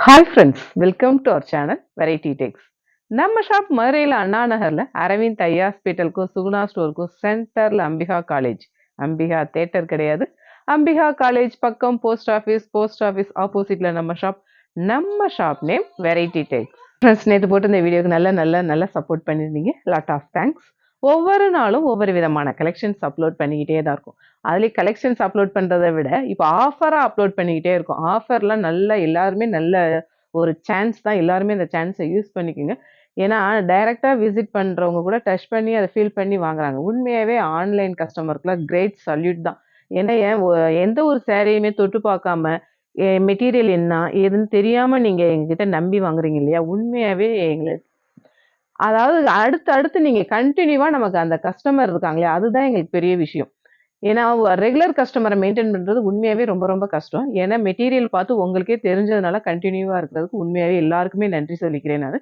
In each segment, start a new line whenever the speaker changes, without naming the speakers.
Hi friends welcome to our channel Variety Tex நம்ம shop மதுரையில் அண்ணா நகரில் அரவிந்த் ஐ ஹாஸ்பிட்டலுக்கும் சுகுணா ஸ்டோருக்கும் சென்டரில் அம்பிகா காலேஜ் அம்பிகா தேட்டர் கிடையாது. அம்பிகா காலேஜ் பக்கம் போஸ்ட் ஆஃபீஸ் போஸ்ட் ஆஃபீஸ் ஆப்போசிட்டில் நம்ம ஷாப் நம்ம shop name Variety Tex friends நேற்று போட்டு இந்த வீடியோக்கு நல்ல நல்ல நல்ல சப்போர்ட் பண்ணியிருந்தீங்க. லாட் ஆஃப் தேங்க்ஸ் ஒவ்வொரு நாளும் ஒவ்வொரு விதமான கலெக்ஷன்ஸ் அப்லோட் பண்ணிக்கிட்டே தான் இருக்கும். அதுலேயே கலெக்ஷன்ஸ் அப்லோட் பண்ணுறதை விட இப்போ ஆஃபராக அப்லோட் பண்ணிக்கிட்டே இருக்கும். ஆஃபர்லாம் நல்லா எல்லாருமே நல்ல ஒரு சான்ஸ் தான். எல்லாருமே அந்த சான்ஸை யூஸ் பண்ணிக்கோங்க. ஏன்னா டைரெக்டாக விசிட் பண்ணுறவங்க கூட டச் பண்ணி அதை ஃபீல் பண்ணி வாங்குறாங்க. உண்மையாகவே ஆன்லைன் கஸ்டமருக்குலாம் கிரேட் சல்யூட் தான். ஏன்னா ஏன் எந்த ஒரு சேரீயுமே தொட்டு பார்க்காம மெட்டீரியல் என்ன ஏதுன்னு தெரியாமல் நீங்கள் எங்ககிட்ட நம்பி வாங்குறீங்க இல்லையா? உண்மையாகவே எங்களுக்கு அதாவது அடுத்து அடுத்து நீங்கள் கண்டினியூவாக நமக்கு அந்த கஸ்டமர் இருக்காங்களே அதுதான் எங்களுக்கு பெரிய விஷயம். ஏன்னா ரெகுலர் கஸ்டமரை மெயின்டைன் பண்ணுறது உண்மையாகவே ரொம்ப ரொம்ப கஷ்டம். ஏன்னா மெட்டீரியல் பார்த்து உங்களுக்கே தெரிஞ்சதுனால கண்டினியூவாக இருக்கிறதுக்கு உண்மையாகவே எல்லாருக்குமே நன்றி சொல்லிக்கிறேன் நான்.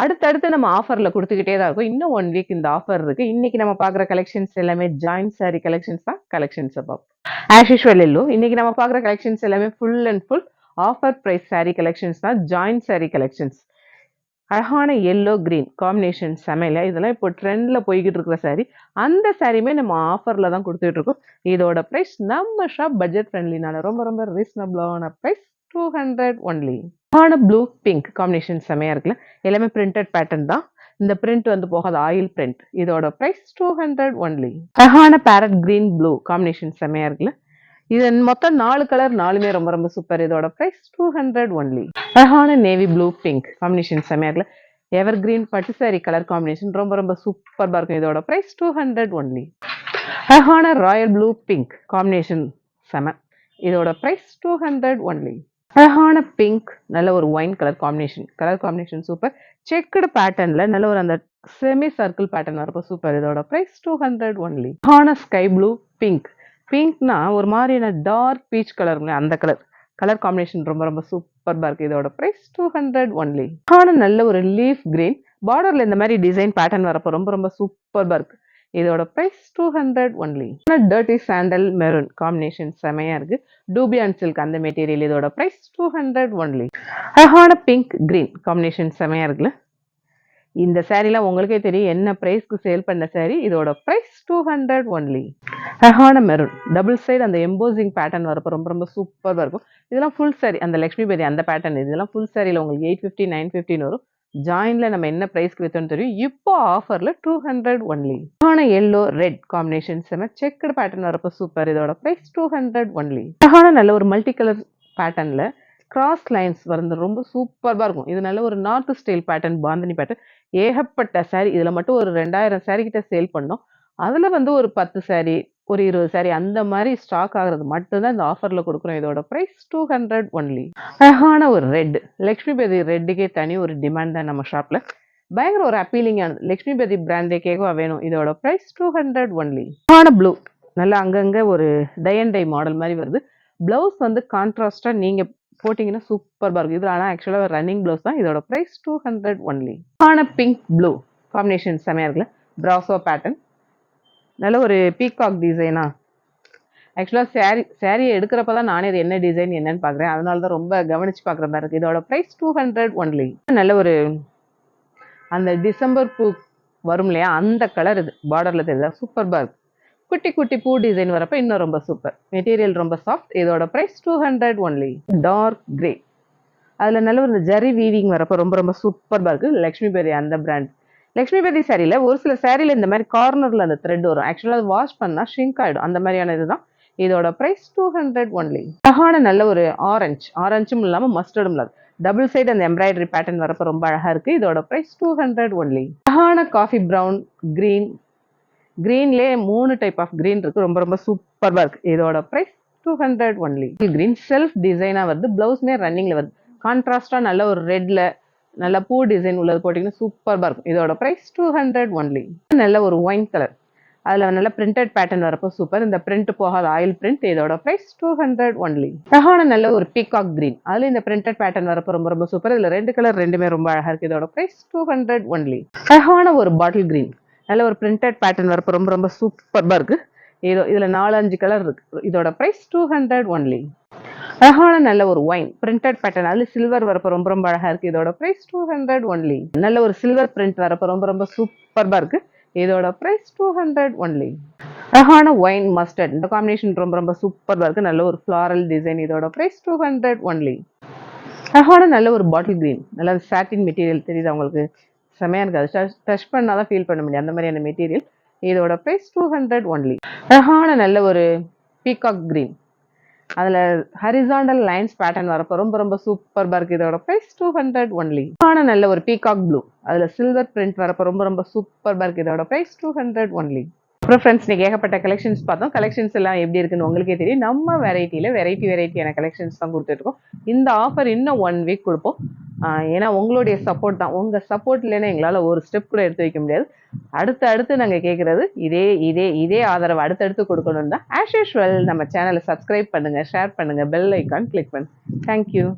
அடுத்தடுத்து நம்ம ஆஃபரில் கொடுத்துக்கிட்டே தான் இருக்கும். இன்னும் ஒன் வீக் இந்த ஆஃபர் இருக்கு. இன்னைக்கு நம்ம பார்க்குற கலெக்ஷன்ஸ் எல்லாமே ஜாயின்ட் saree கலெக்ஷன்ஸ் தான். கலெக்ஷன்ஸ் அபவ் ஆஸ் யூஷுவல் இல்லோ இன்னைக்கு நம்ம பார்க்குற கலெக்ஷன்ஸ் எல்லாமே full and full offer price saree collections தான். ஜாயின்ட் saree கலெக்ஷன்ஸ் அழகான எல்லோ கிரீன் காம்பினேஷன் சமையல். இதெல்லாம் இப்போ ட்ரெண்டில் போய்கிட்டு இருக்கிற saree. அந்த சாரியுமே நம்ம ஆஃபரில் தான் கொடுத்துட்ருக்கோம் இதோட ப்ரைஸ் நம்ம ஷாப் பட்ஜெட் ஃப்ரெண்ட்லினால ரொம்ப ரொம்ப ரீசனபிளான ப்ரைஸ் டூ ஹண்ட்ரட் ஒன்லி அழகான ப்ளூ பிங்க் காம்பினேஷன் செமையாக இருக்குல்ல. எல்லாமே பிரிண்டட் பேட்டர்ன் தான். இந்த பிரிண்ட் வந்து போகாத ஆயில் பிரிண்ட் இதோட ப்ரைஸ் டூ ஹண்ட்ரட் ஒன்லி அழகான பேரட் க்ரீன் ப்ளூ காம்பினேஷன் செமையாக இருக்குல்ல. இது மொத்தம் நாலு கலர் நாலுமே ரொம்ப ரொம்ப சூப்பர் இதோட ப்ரைஸ் டூ ஹண்ட்ரட் ஒன்லி அழகான நேவி ப்ளூ பிங்க் காம்பினேஷன் செமையாக இருக்குல்ல? எவர் கிரீன் பட்டு சாரி கலர் காம்பினேஷன் ரொம்ப ரொம்ப சூப்பராக இருக்கும். இதோட ப்ரைஸ் டூ ஹண்ட்ரட் ஒன்லி அழகான ராயல் ப்ளூ பிங்க் காம்பினேஷன் செம. இதோட ப்ரைஸ் டூ ஹண்ட்ரட் ஒன்லி அழகான பிங்க் நல்ல ஒரு wine colour combination colour combination super checked பேட்டர்ன்ல நல்ல ஒரு அந்த செமி சர்க்கிள் பேட்டர்ன் வரப்போ சூப்பர் இதோட ப்ரைஸ் டூ ஹண்ட்ரட் ஒன்லி அழகான ஸ்கை ப்ளூ பிங்க் பிங்க்னா ஒரு மாதிரியான டார்க் பீச் கலருங்களே அந்த கலர் கலர் காம்பினேஷன் ரொம்ப ரொம்ப சூப்பராக இருக்கு. இதோட ப்ரைஸ் டூ ஹண்ட்ரட் ஒன்லி ஆனால் நல்ல ஒரு லீஃப் கிரீன் பார்டர்ல இந்த மாதிரி டிசைன் பேட்டர்ன் வரப்போ ரொம்ப ரொம்ப சூப்பராக இருக்கு. இதோட price two hundred only dirty sandal maroon combination செமையா இருக்கு. டூபியான் சில்க் அந்த மெட்டீரியல் இதோட ப்ரைஸ் டூ ஹண்ட்ரட் ஒன்லி அழகான பிங்க் கிரீன் காம்பினேஷன் செமையா இருக்குல்ல. இந்த சேரீலாம் உங்களுக்கே தெரியும் என்ன ப்ரைஸ்க்கு சேல் பண்ண சேரீ இதோட ப்ரைஸ் டூ ஹண்ட்ரட் ஒன்லி அழகான மெரூன் டபுள் சைடு அந்த எம்போசிங் பேட்டர்ன் வரப்போ ரொம்ப ரொம்ப சூப்பராக இருக்கும். இதெல்லாம் ஃபுல் சாரி அந்த லக்ஷ்மி பேதி அந்த பேட்டர்ன் இதெல்லாம் ஃபுல் சாரியில் உங்களுக்கு எயிட் ஃபிஃப்டி நைன் ஃபிஃப்டின் வரும். ஜாயின்ல நம்ம என்ன ப்ரைஸ்க்கு வித்தோம்னு தெரியும்? இப்போ ஆஃபர்ல டூ ஹண்ட்ரட் ஒன்லி அழகான எல்லோ ரெட் காம்பினேஷன் செம செக்குடு பேட்டர்ன் வரப்போ சூப்பர் இதோட ப்ரைஸ் டூ ஹண்ட்ரட் ஒன்லி அழகான நல்ல ஒரு மல்டி கலர் பேட்டர்ன்ல கிராஸ் லைன்ஸ் வந்து ரொம்ப சூப்பராக இருக்கும். இது நல்ல ஒரு north style pattern bandhani pattern ஏகப்பட்ட saree இதில் மட்டும் ஒரு ரெண்டாயிரம் saree கிட்ட சேல் பண்ணோம். அதில் வந்து ஒரு பத்து saree ஒரு இருபது சாரி அந்த மாதிரி ஸ்டாக் ஆகிறது மட்டும்தான் இந்த ஆஃபரில் கொடுக்குறோம். இதோட ப்ரைஸ் டூ ஹண்ட்ரட் ஒன்லி அழகான ஒரு ரெட் லக்ஷ்மி பேதி ரெட்டுக்கே தனி ஒரு டிமாண்ட் தான் நம்ம ஷாப்பில் பயங்கர ஒரு அப்பீலிங்கானது லக்ஷ்மி பேதி பிராண்டே கேக்கவா வேணும்? இதோட ப்ரைஸ் டூ ஹண்ட்ரட் ஒன்லி அழகான ப்ளூ நல்லா அங்கங்கே ஒரு டை அண்ட் டை மாடல் மாதிரி வருது. ப்ளவுஸ் வந்து கான்ட்ராஸ்டாக நீங்கள் போட்டிங்கன்னா சூப்பராக இருக்கும். இது ஆனால் ஆக்சுவலாக ரன்னிங் ப்ளவுஸ் தான். இதோட ப்ரைஸ் டூ ஹண்ட்ரட் ஒன்லி ஆன பிங்க் ப்ளூ காம்பினேஷன் செமையாக இருக்குல்ல? ப்ராசோ பேட்டர்ன் நல்ல ஒரு பீகாக் டிசைனா ஆக்சுவலாக saree saree எடுக்கிறப்ப தான் நானே இது என்ன டிசைன் என்னன்னு பார்க்குறேன். அதனால தான் ரொம்ப கவனிச்சு பார்க்குற மாதிரி இருக்குது இதோட ப்ரைஸ் டூ ஹண்ட்ரட் ஒன்லி நல்ல ஒரு அந்த டிசம்பர் பூ வரும் இல்லையா? அந்த கலர் இது. பார்டரில் தெரியுதா? சூப்பர்பாக இருக்கு. குட்டி குட்டி பூ டிசைன் வரப்ப இன்னும் ரொம்ப சூப்பர் மெட்டீரியல் ரொம்ப சாஃப்ட் இதோட price two hundred only dark grey அதில் நல்ல ஒரு ஜரி வீவிங் வரப்போ ரொம்ப ரொம்ப சூப்பராக இருக்குது லக்ஷ்மி பேரி அந்த பிராண்ட் லக்ஷ்மி பேரி சாரியில் ஒரு சில சாரியில் இந்த மாதிரி கார்னரில் அந்த த்ரெட் வரும். ஆக்சுவலாக அது வாஷ் பண்ணால் ஷ்ரிங்க் ஆகிடும் அந்த மாதிரியான இதுதான். இதோட ப்ரைஸ் டூ ஹண்ட்ரட் ஒன்லி அழகான நல்ல ஒரு ஆரஞ்சு ஆரஞ்சும் இல்லாமல் மஸ்டர்டும் இல்லாது. டபுள் சைடு அந்த எம்ப்ராய்டரி பேட்டர்ன் வரப்போ ரொம்ப அழகாக இருக்குது இதோட ப்ரைஸ் டூ ஹண்ட்ரட் ஒன்லி அழகான காஃபி ப்ரௌன் க்ரீன் க்ரீன்லேயே மூணு டைப் ஆஃப் க்ரீன் இருக்குது ரொம்ப ரொம்ப சூப்பராக இருக்குது இதோட price two hundred only green self டிசைனாக வருது ப்ளவுஸ்மே ரன்னிங்கில் வருது. கான்ட்ராஸ்டாக நல்ல ஒரு ரெட்டில் நல்ல பூ டிசைன் உள்ளது போட்டிங்கன்னா சூப்பராக இருக்கும். இதோட ப்ரைஸ் டூ ஹண்ட்ரட் ஒன்லி நல்ல ஒரு ஒயின் கலர் அதில் நல்ல பிரிண்டட் பேட்டர்ன் வரப்போ சூப்பர் இந்த பிரிண்ட் போகாத ஆயில் பிரிண்ட் இதோட ப்ரைஸ் டூ ஹண்ட்ரட் ஒன்லி அழகான நல்ல ஒரு பீகாக் கிரீன் அதில் இந்த பிரிண்டட் பேட்டர்ன் வரப்போ ரொம்ப ரொம்ப சூப்பர் இதில் ரெண்டு கலர் ரெண்டுமே ரொம்ப அழகாக இருக்குது இதோட ப்ரைஸ் டூ ஹண்ட்ரட் ஒன்லி அழகான ஒரு பாட்டில் கிரீன் நல்ல ஒரு பிரிண்டட் பேட்டர்ன் வரப்போ ரொம்ப ரொம்ப சூப்பர்பாக இருக்குது இதோ இதில் நாலு அஞ்சு கலர் இருக்கு. இதோட ப்ரைஸ் டூ ஹண்ட்ரட் ஒன்லி அழகான நல்ல ஒரு ஒயின் பிரிண்டட் பேட்டர்ன் அதில் சில்வர் வரப்போ ரொம்ப ரொம்ப அழகா இருக்கு. இதோட ப்ரைஸ் டூ ஹண்ட்ரட் ஒன்லி நல்ல ஒரு சில்வர் பிரிண்ட் வரப்போ ரொம்ப ரொம்ப சூப்பர்பாக இருக்குது இதோட ப்ரைஸ் டூ ஹண்ட்ரட் ஒன்லி அழகான ஒயின் மஸ்டர்ட் இந்த காம்பினேஷன் ரொம்ப ரொம்ப சூப்பராக இருக்கு. நல்ல ஒரு ஃப்ளாரல் டிசைன் இதோட ப்ரைஸ் டூ ஹண்ட்ரட் ஒன்லி அழகான நல்ல ஒரு பாட்டில் கிரீன் நல்ல சாட்டின் மெட்டீரியல் தெரியுது அவங்களுக்கு செமையாக இருக்கு அது டச் டச் பண்ணால் தான் ஃபீல் பண்ண முடியும். அந்த மாதிரியான மெட்டீரியல் இதோட ப்ரைஸ் டூ ஹண்ட்ரட் ஒன்லி அழகான நல்ல ஒரு பீகாக் கிரீன் அதில் ஹரிசாண்டல் லைன்ஸ் பேட்டர்ன் வரப்போ ரொம்ப ரொம்ப சூப்பர் இருக்குது இதோட ப்ரைஸ் டூ ஹண்ட்ரட் ஒன்லி அழகான நல்ல ஒரு பீகாக் ப்ளூ அதில் சில்வர் பிரிண்ட் வரப்போ ரொம்ப ரொம்ப சூப்பர் இருக்குது இதோட ப்ரைஸ் டூ ஹண்ட்ரட் ஒன்லி அப்புறம் ஃப்ரெண்ட்ஸ் நீங்கள் ஏகப்பட்ட கலெக்ஷன்ஸ் பார்த்தோம். கலெக்ஷன்ஸ் எல்லாம் எப்படி இருக்குன்னு உங்களுக்கே தெரியும். நம்ம வெரைட்டியில் வெரைட்டி வெரைட்டியான கலெக்ஷன்ஸ் தான் கொடுத்துட்ருக்கோம் இந்த ஆஃபர் இன்னும் ஒன் வீக் கொடுப்போம். ஏன்னா உங்களுடைய சப்போர்ட் தான். உங்கள் சப்போர்ட் இல்லைன்னா எங்களால் ஒரு ஸ்டெப் கூட எடுத்து வைக்க முடியாது. அடுத்து அடுத்து நாங்கள் கேட்குறது இதே இதே இதே ஆதரவு அடுத்தடுத்து கொடுக்கணும் தான். ஆஸ் யூஷுவல் நம்ம சேனலை சப்ஸ்கிரைப் பண்ணுங்கள் ஷேர் பண்ணுங்கள் பெல் ஐக்கான் கிளிக் பண்ணுங்க தேங்க்யூ